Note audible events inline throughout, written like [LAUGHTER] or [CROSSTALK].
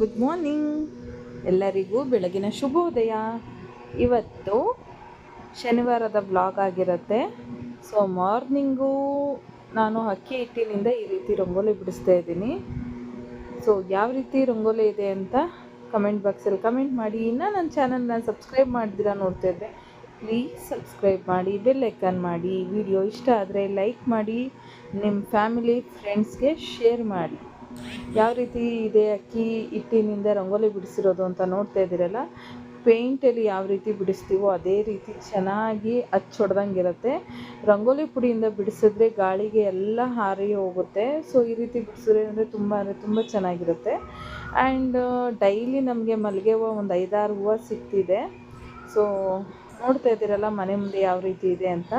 Good morning ಎಲ್ಲರಿಗೂ ಬೆಳಗಿನ ಶುಭೋದಯ. ಇವತ್ತು ಶನಿವಾರದ ಬ್ಲಾಗ್ ಆಗಿರುತ್ತೆ. ಸೊ ಮಾರ್ನಿಂಗು ನಾನು ಅಕ್ಕಿ ಹಿಟ್ಟಿನಿಂದ ಈ ರೀತಿ ರಂಗೋಲಿ ಬಿಡಿಸ್ತಾ ಇದ್ದೀನಿ. ಸೊ ಯಾವ ರೀತಿ ರಂಗೋಲಿ ಇದೆ ಅಂತ ಕಮೆಂಟ್ ಬಾಕ್ಸಲ್ಲಿ ಕಮೆಂಟ್ ಮಾಡಿ. ಇನ್ನೂ ನನ್ನ ಚಾನಲ್ನ ಸಬ್ಸ್ಕ್ರೈಬ್ ಮಾಡಿದಿರಾ ನೋಡ್ತಾ ಇದ್ದೆ ಪ್ಲೀಸ್ ಸಬ್ಸ್ಕ್ರೈಬ್ ಮಾಡಿ ಬೆಲ್ ಐಕನ್ ಮಾಡಿ ವಿಡಿಯೋ ಇಷ್ಟ ಆದರೆ ಲೈಕ್ ಮಾಡಿ ನಿಮ್ಮ ಫ್ಯಾಮಿಲಿ ಫ್ರೆಂಡ್ಸ್ಗೆ ಶೇರ್ ಮಾಡಿ. ಯಾವ ರೀತಿ ಇದೆ ಅಕ್ಕಿ ಹಿಟ್ಟಿನಿಂದ ರಂಗೋಲಿ ಬಿಡಿಸಿರೋದು ಅಂತ ನೋಡ್ತಾ ಇದ್ದೀರಲ್ಲ? ಪೇಂಟಲ್ಲಿ ಯಾವ ರೀತಿ ಬಿಡಿಸ್ತೀವೋ ಅದೇ ರೀತಿ ಚೆನ್ನಾಗಿ ಹಚ್ಚೊಡ್ದಂಗೆ ಇರುತ್ತೆ ರಂಗೋಲಿ ಪುಡಿಯಿಂದ ಬಿಡಿಸಿದ್ರೆ ಗಾಳಿಗೆ ಎಲ್ಲ ಹಾರಿ ಹೋಗುತ್ತೆ. ಸೊ ಈ ರೀತಿ ಬಿಡಿಸಿದ್ರೆ ಅಂದರೆ ತುಂಬ ಅಂದರೆ ತುಂಬ ಚೆನ್ನಾಗಿರುತ್ತೆ. ಆ್ಯಂಡ್ ಡೈಲಿ ನಮಗೆ ಮಲ್ಲಿಗೆ ಹೂವು ಒಂದು ಐದಾರು ಹೂವು ಸಿಗ್ತಿದೆ. ಸೊ ನೋಡ್ತಾ ಇದ್ದೀರಲ್ಲ ಮನೆ ಮುಂದೆ ಯಾವ ರೀತಿ ಇದೆ ಅಂತ?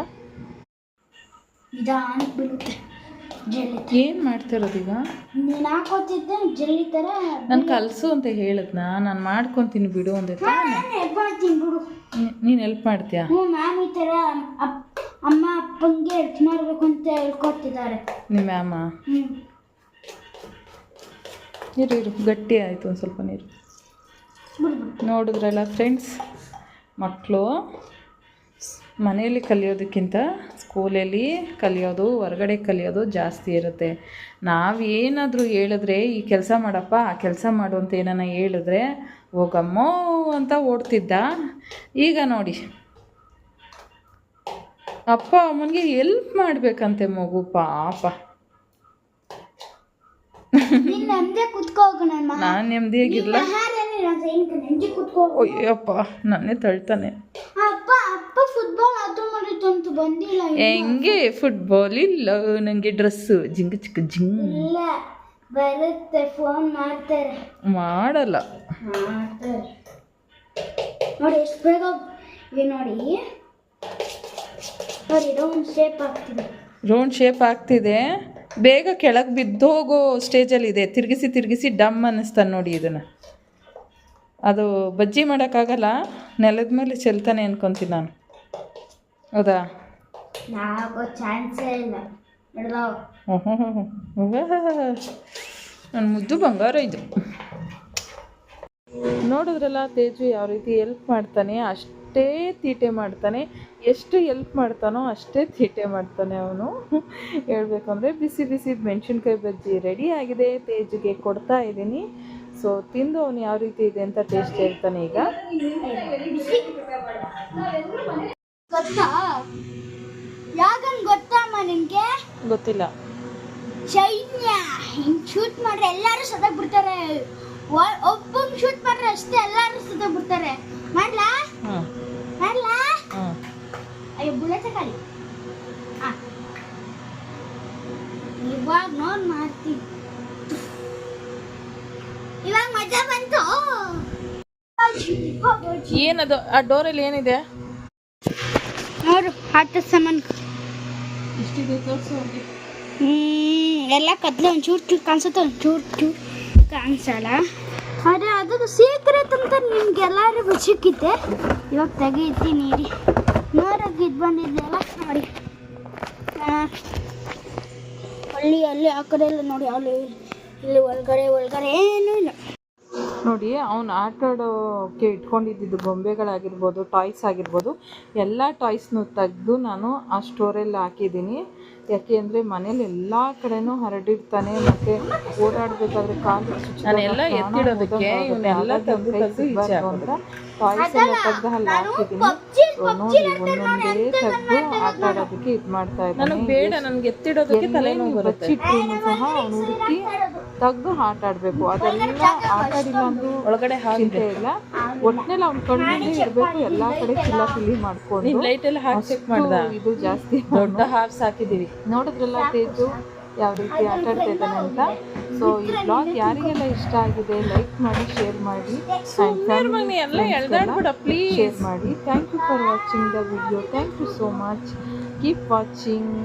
ಜಲ್ಲಿ ಏನು ಮಾಡ್ತಿರೋದೀಗ? ನೀನು ಹಾಕೋತಿದ್ದೆ ಜೆಲ್ಲಿ ಥರ ನಾನು ಕಲಸು ಅಂತ ಹೇಳಿದ್ನ? ನಾನು ಮಾಡ್ಕೊತೀನಿ ಬಿಡು ಅಂತ ನಾನು ಹೆಲ್ಪ್ ಮಾಡ್ತೀನಿ ಬಿಡು. ನೀನು ಹೆಲ್ಪ್ ಮಾಡ್ತೀಯಾ? ಹ್ಞೂ ಮ್ಯಾಮ್ ಈ ಥರ ಅಮ್ಮ ಅಪ್ಪಂಗೆ ಹೆಲ್ಪ್ ಮಾಡಬೇಕು ಅಂತ ಹೇಳ್ಕೊಡ್ತಿದ್ದಾರೆ ನಿಮ್ಮ ಮ್ಯಾಮ? ಇರು ಇರು ಗಟ್ಟಿ ಆಯಿತು ಒಂದು ಸ್ವಲ್ಪ ನೀರು. ನೋಡಿದ್ರಲ್ಲ ಫ್ರೆಂಡ್ಸ್ ಮಕ್ಕಳು ಮನೆಯಲ್ಲಿ ಕಲಿಯೋದಕ್ಕಿಂತ ಸ್ಕೂಲಲ್ಲಿ ಕಲಿಯೋದು ಹೊರಗಡೆ ಕಲಿಯೋದು ಜಾಸ್ತಿ ಇರುತ್ತೆ. ನಾವು ಏನಾದರೂ ಹೇಳಿದ್ರೆ ಈ ಕೆಲಸ ಮಾಡಪ್ಪ ಆ ಕೆಲಸ ಮಾಡು ಅಂತ ಏನಾನ ಹೇಳಿದ್ರೆ ಹೋಗಮ್ಮೋ ಅಂತ ಓಡ್ತಿದ್ದ. ಈಗ ನೋಡಿ. ಅಪ್ಪ ಅಮ್ಮನಿಗೆ ಎಲ್ಪ್ ಮಾಡಬೇಕಂತೆ ಮಗು ಪಾಪ. ನಾನು ನಮ್ಮದೇ ಅಯ್ಯಪ್ಪ ನಾನೇ ತಳ್ತಾನೆ ಹಾರಲ್ಲಿ ನಾನು ಸೈನಿಕ ನೆಂಜಿ ಕುತ್ಕೋ ಹೋಗು. ಅಯ್ಯಪ್ಪ ನನ್ನೇ ತಳ್ತಾನೆ ಅಪ್ಪ ಅಪ್ಪ ಫುಟ್ಬಾಲ್ ಅದು ಮಾಡಿತ್ತು ಬಂದಿಲ್ಲ. ಹೆಂಗೆ? ಫುಟ್ಬಾಲ್ ಇಲ್ಲ ನನಗೆ ಡ್ರೆಸ್ಸು ಜಿಂಗ ಚಿಕ್ಕ ಜಿಂಗ್. ಇಲ್ಲ ಬರುತ್ತೆ ಫೋನ್ ಮಾಡ್ತಾರೆ. ಮಾಡಲ್ಲ. ಮಾಡ್ತಾರೆ. ನೋಡಿ ಎಷ್ಟು ಬೇಗ ಇದೆ ನೋಡಿ. ನೋಡಿ ರೌಂಡ್ ಶೇಪ್ ಆಗ್ತಿದೆ. ರೌಂಡ್ ಶೇಪ್ ಆಗ್ತಿದೆ. ಬೇಗ ಕೆಳಗೆ ಬಿದ್ದೋಗೋ ಸ್ಟೇಜಲ್ಲಿದೆ ತಿರುಗಿಸಿ ತಿರುಗಿಸಿ ಡಮ್ ಅನ್ನಿಸ್ತಾನೆ ನೋಡಿ ಇದನ್ನು. ಅದು ಬಜ್ಜಿ ಮಾಡೋಕ್ಕಾಗಲ್ಲ ನೆಲದ ಮೇಲೆ ಚೆಲ್ತಾನೆ ಅನ್ಕೊತೀನಿ ನಾನು. ಹೌದಾ? ಇಲ್ಲ. [LAUGHS] ನನ್ನ ಮುದ್ದು ಬಂಗಾರ ಇದು. ನೋಡಿದ್ರಲ್ಲ ತೇಜು ಯಾವ ರೀತಿ ಎಲ್ಪ್ ಮಾಡ್ತಾನೆ ಅಷ್ಟೇ ತೀಟೆ ಮಾಡ್ತಾನೆ. ಎಷ್ಟು ಎಲ್ಪ್ ಮಾಡ್ತಾನೋ ಅಷ್ಟೇ ತೀಟೆ ಮಾಡ್ತಾನೆ ಅವನು. [LAUGHS] ಹೇಳಬೇಕು ಅಂದರೆ ಬಿಸಿ ಬಿಸಿ ಮೆಣಸಿನ್ಕಾಯಿ ಬಜ್ಜಿ ರೆಡಿ ಆಗಿದೆ. ತೇಜುಗೆ ಕೊಡ್ತಾ ಇದ್ದೀನಿ. ಸೊ ತಿಂದು ಅವನು ಯಾವ ರೀತಿ ಇದೆ ಅಂತ ಟೇಸ್ಟ್ ಹೇಳ್ತಾನೆ ಈಗ. ಗೊತ್ತಾ? ಯಾಕಂದ್ ಗೊತ್ತಮ್ಮ ನಿಮ್ಗೆ ಗೊತ್ತಿಲ್ಲ. ಚೈನ್ಯ ಹಿಂಗ್ ಶೂಟ್ ಮಾಡ್ರೆ ಎಲ್ಲಾರು ಸದಾ ಬಿಡ್ತಾರೆ ಒಬ್ಬಂಗ್ ಶೂಟ್ ಮಾಡ್ರೆ ಅಷ್ಟೇ ಎಲ್ಲಾರು ಸದಾ ಬಿಡ್ತಾರೆ ಮಾಡ್ಲಾ? ಹಾಂ ಮಾಡ್ಲಾ? ಅಯ್ಯೋ ಬುಲೆಟ್ ಕಾಲಿ ಆ. ಇವಾಗ ನೋಡ್ ಮಾಡ್ತೀನಿ ಇವಾಗ ಮಜಾ ಬಂತು. ಏನದು? ಆ ಡೋರಲ್ಲಿ ಏನಿದೆ? ನೋಡು ಆಟ ಸಾಮಾನು ಹ್ಞೂ ಎಲ್ಲ ಕತ್ಲೆ ಒಂಚೂರು ಚೂರು ಕಾಣಿಸುತ್ತೆ ಒಂಚೂರು ಚೂರು ಕಾಣಿಸಲ್ಲ. ಆದರೆ ಅದು ಸೀಕ್ರೆಟ್ ಅಂತ ನಿಮ್ಗೆಲ್ಲರಿಗೂ ಸಿಕ್ಕಿದ್ದೆ ಇವಾಗ ತೆಗೀತೀನಿ ಇರಿ ನೋಡೋಕೆ ಇದು ಬಂದಿದ್ದೆಲ್ಲ ನೋಡಿ. ಅಲ್ಲಿ ಅಲ್ಲಿ ಆ ಕಡೆ ಎಲ್ಲ ನೋಡಿ ಅಲ್ಲಿ ಇಲ್ಲಿ ಒಳಗಡೆ ಒಳಗಡೆ ಏನೂ ಇಲ್ಲ. ನೋಡಿ ಅವನು ಆಟ ಆಡೋಕ್ಕೆ ಇಟ್ಕೊಂಡಿದ್ದು ಗೊಂಬೆಗಳಾಗಿರ್ಬೋದು ಟಾಯ್ಸ್ ಆಗಿರ್ಬೋದು ಎಲ್ಲ ಟಾಯ್ಸ್ನು ತೆಗೆದು ನಾನು ಆ ಸ್ಟೋರಲ್ಲಿ ಹಾಕಿದ್ದೀನಿ. ಯಾಕೆ ಅಂದರೆ ಮನೇಲಿ ಎಲ್ಲ ಕಡೆನೂ ಹರಡಿರ್ತಾನೆ ಮತ್ತು ಓಡಾಡಬೇಕಾದ್ರೆ ಕಾಲು ನಾನೆಲ್ಲ ಎತ್ತಿಡೋದಕ್ಕೆ ಇವನ್ನೆಲ್ಲ ತೆಗ್ದು ತೆಗ್ದು ಈಚೆ ಅಂತ ಟಾಯ್ಸ್ ಎಲ್ಲ ತೆಗೆದು ಅಲ್ಲಿ ಹಾಕಿದ್ದೀನಿ. ನೋಡಿ ಒಂದೊಂದೇ ತೆಗೆದು ಆಟ ಆಡೋದಕ್ಕೆ ಇದು ಮಾಡ್ತಾ ನನಗೆ ಇದ್ದಾನೆ. ಬೇಡ ನನಗೆ ಎತ್ತಿಡೋದಕ್ಕೆ ತಲೆನೋವು ಬರುತ್ತೆ. ಸಹ ಅವನು ಹುಡುಕಿ ತೆಗೆದು ಆಟ ಆಡಬೇಕು. ಅದೆಲ್ಲ ಆಟ ಆಡಿಲ್ಲ ಅಂದ್ರೂ ಒಳಗಡೆ ಚಿಂತೆ ಇಲ್ಲ. ಒಟ್ಟಿನಲ್ಲಿ ಅವ್ನ ಕಣ್ಣಲ್ಲಿ ಇರಬೇಕು ಎಲ್ಲಾ ಕಡೆ ಚಿಲ್ಲ ಪಿಲ್ಲಿ ಮಾಡ್ಕೊಂಡು. ಲೈಟ್ ಎಲ್ಲ ಹಾಕಿ ಚೆಕ್ ಮಾಡ್ದ? ಇದು ಜಾಸ್ತಿ ದೊಡ್ಡ ಹಾರ್ಸ್ ಹಾಕಿದೀವಿ ನೋಡಿದ್ರಲ್ಲ ತೇಜು ಯಾವ ರೀತಿ ಆಟ ಆಡ್ತಾ ಇದ್ದಾನೆ ಅಂತ. ಸೊ ಈ ಬ್ಲಾಗ್ ಯಾರಿಗೆಲ್ಲ ಇಷ್ಟ ಆಗಿದೆ ಲೈಕ್ ಮಾಡಿ ಶೇರ್ ಮಾಡಿ. ಶೇರ್ ಮಾಡಿ. Thank you for watching the video thank you so much keep watching